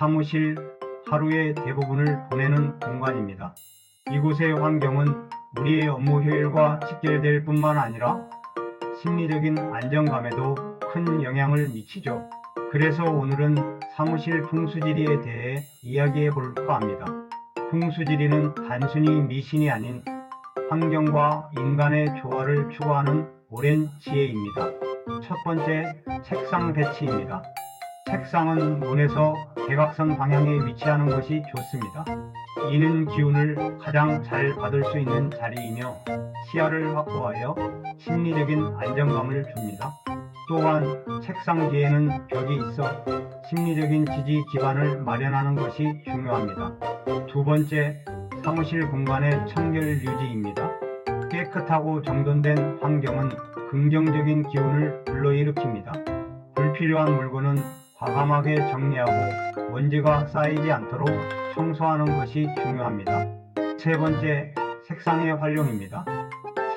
사무실 하루의 대부분을 보내는 공간입니다. 이곳의 환경은 우리의 업무 효율과 직결될 뿐만 아니라 심리적인 안정감에도 큰 영향을 미치죠. 그래서 오늘은 사무실 풍수지리에 대해 이야기해 볼까 합니다. 풍수지리는 단순히 미신이 아닌 환경과 인간의 조화를 추구하는 오랜 지혜입니다. 첫 번째, 책상 배치입니다. 책상은 문에서 대각선 방향에 위치하는 것이 좋습니다. 이는 기운을 가장 잘 받을 수 있는 자리이며 시야를 확보하여 심리적인 안정감을 줍니다. 또한 책상 뒤에는 벽이 있어 심리적인 지지 기반을 마련하는 것이 중요합니다. 두 번째, 사무실 공간의 청결 유지입니다. 깨끗하고 정돈된 환경은 긍정적인 기운을 불러일으킵니다. 불필요한 물건은 과감하게 정리하고 먼지가 쌓이지 않도록 청소하는 것이 중요합니다. 세 번째, 색상의 활용입니다.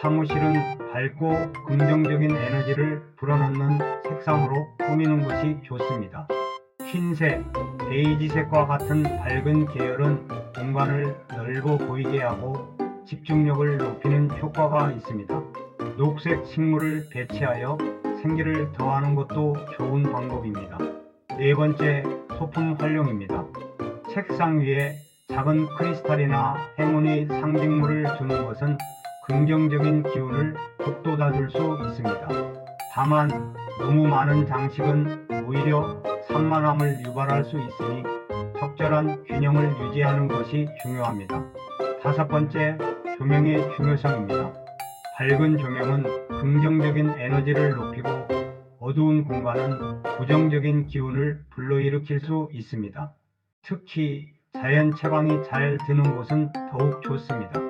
사무실은 밝고 긍정적인 에너지를 불어넣는 색상으로 꾸미는 것이 좋습니다. 흰색, 베이지색과 같은 밝은 계열은 공간을 넓어 보이게 하고 집중력을 높이는 효과가 있습니다. 녹색 식물을 배치하여 생기를 더하는 것도 좋은 방법입니다. 네 번째, 소품 활용입니다. 책상 위에 작은 크리스탈이나 행운의 상징물을 두는 것은 긍정적인 기운을 북돋아줄 수 있습니다. 다만 너무 많은 장식은 오히려 산만함을 유발할 수 있으니 적절한 균형을 유지하는 것이 중요합니다. 다섯 번째, 조명의 중요성입니다. 밝은 조명은 긍정적인 에너지를 높이고 어두운 공간은 부정적인 기운을 불러일으킬 수 있습니다. 특히 자연 채광이 잘 드는 곳은 더욱 좋습니다.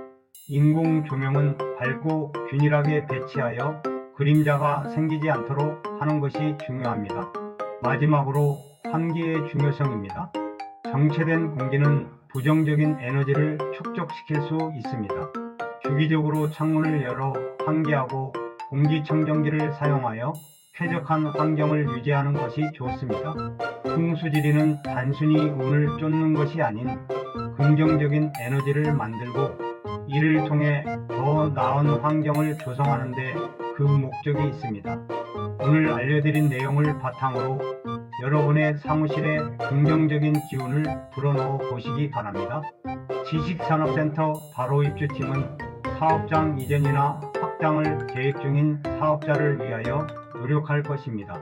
인공 조명은 밝고 균일하게 배치하여 그림자가 생기지 않도록 하는 것이 중요합니다. 마지막으로 환기의 중요성입니다. 정체된 공기는 부정적인 에너지를 축적시킬 수 있습니다. 주기적으로 창문을 열어 환기하고 공기청정기를 사용하여 쾌적한 환경을 유지하는 것이 좋습니다. 풍수지리는 단순히 운을 쫓는 것이 아닌 긍정적인 에너지를 만들고 이를 통해 더 나은 환경을 조성하는 데 그 목적이 있습니다. 오늘 알려드린 내용을 바탕으로 여러분의 사무실에 긍정적인 기운을 불어넣어 보시기 바랍니다. 지식산업센터 바로 입주팀은 사업장 이전이나 확장을 계획 중인 사업자를 위하여 노력할 것입니다.